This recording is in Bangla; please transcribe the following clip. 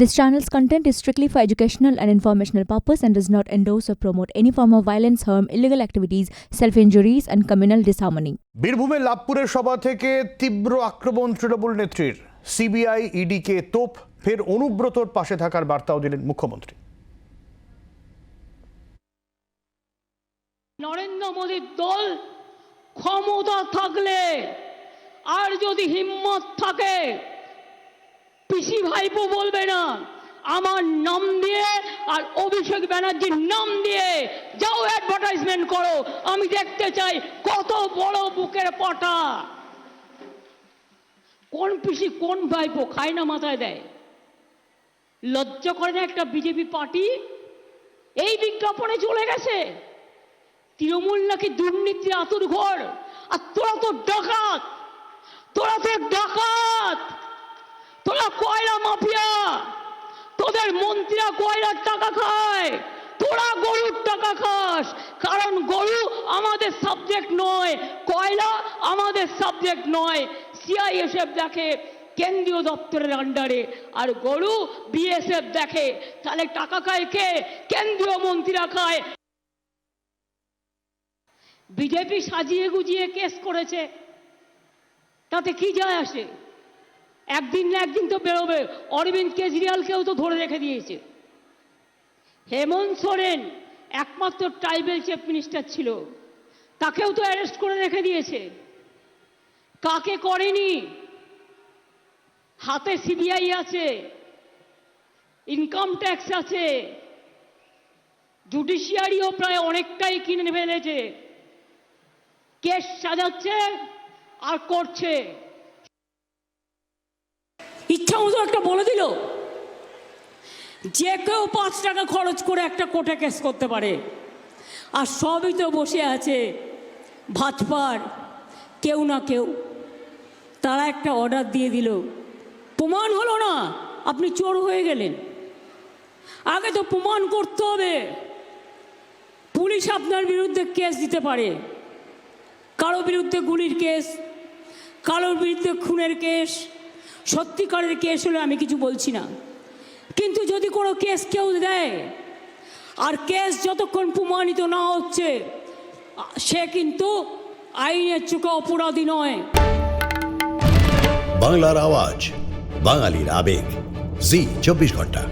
This channel's content is strictly for educational and informational purpose and does not endorse or promote any form of violence, harm, illegal activities, self-injuries and communal disharmony. বীরভূমের লাভপুরের সভা থেকে তীব্র আক্রমণ তৃণমূল নেত্রীর সিবিআই ইডিকে তোপ ফের অনুব্রতর পাশে থাকার বার্তাও দিলেন মুখ্যমন্ত্রী নরেন্দ্র মোদীর দল ক্ষমতা থাকলে আর যদি হিম্মত থাকে পিসি ভাইপো বলবে না। আমার নাম দিয়ে আর অভিষেক ব্যানার্জির নাম দিয়ে যাও অ্যাডভার্টাইজমেন্ট করো। আমি দেখতে চাই কত বড় বুকের পাটা। কোন পিসি, কোন ভাইপো খায় না মাথায় দেয়? লজ্জা করে না একটা বিজেপি পার্টি? এই বিজ্ঞাপনে চলে গেছে। তৃণমূল নাকি দুর্নীতির আতুর ঘর? আর তোরা তো ডাকাত। তোরা তো ডাকাত তোরা কয়লা মাফিয়া তোদের মন্ত্রীরা কয়লার টাকা খায়? তোরা গরুর টাকা খাস। কারণ গরু আমাদের সাবজেক্ট নয়, কয়লা আমাদের সাবজেক্ট নয়। সিআইএসএফ দেখে, কেন্দ্রীয় দপ্তরের আন্ডারে আর গরু বিএসএফ দেখে, তাহলে টাকা খায় কে? কেন্দ্রীয় মন্ত্রীরা খায়। বিজেপি সাজিয়ে গুজিয়ে কেস করেছে। তাতে কি যায় আসে? একদিন না একদিন তো বেরোবে। অরবিন্দ কেজরিওয়ালকেও তো ধরে রেখে দিয়েছে। হেমন্ত সোরেন একমাত্র ট্রাইবেল চিফ মিনিস্টার ছিল। তাকেও তো অ্যারেস্ট করে রেখে দিয়েছে। কাকে করেনি? হাতে সিবিআই আছে ইনকাম ট্যাক্স আছে জুডিশিয়ারিও প্রায় অনেকটাই কিনে ফেলেছে। কেস সাজাচ্ছে আর করছে। ইচ্ছা মতো একটা বলে দিল, যে কেউ পাঁচ টাকা খরচ করে একটা কোর্টে কেস করতে পারে। আর সবই তো বসে আছে ভাজপার কেউ না কেউ। তারা একটা অর্ডার দিয়ে দিল, প্রমাণ হলো না, আপনি চোর হয়ে গেলেন। আগে তো প্রমাণ করতে হবে, পুলিশ আপনার বিরুদ্ধে কেস দিতে পারে। কারও বিরুদ্ধে গুলির কেস, কারোর বিরুদ্ধে খুনের কেস সত্যিকারের কেস হলে আমি কিছু বলছি না। কিন্তু যদি কোনো কেস কেউ দেয়, আর কেস যতক্ষণ প্রমাণিত না হচ্ছে, সে কিন্তু আইনের চোখে অপরাধী নয়। বাংলার আওয়াজ, বাঙালির আবেগ, জি, চব্বিশ ঘণ্টা।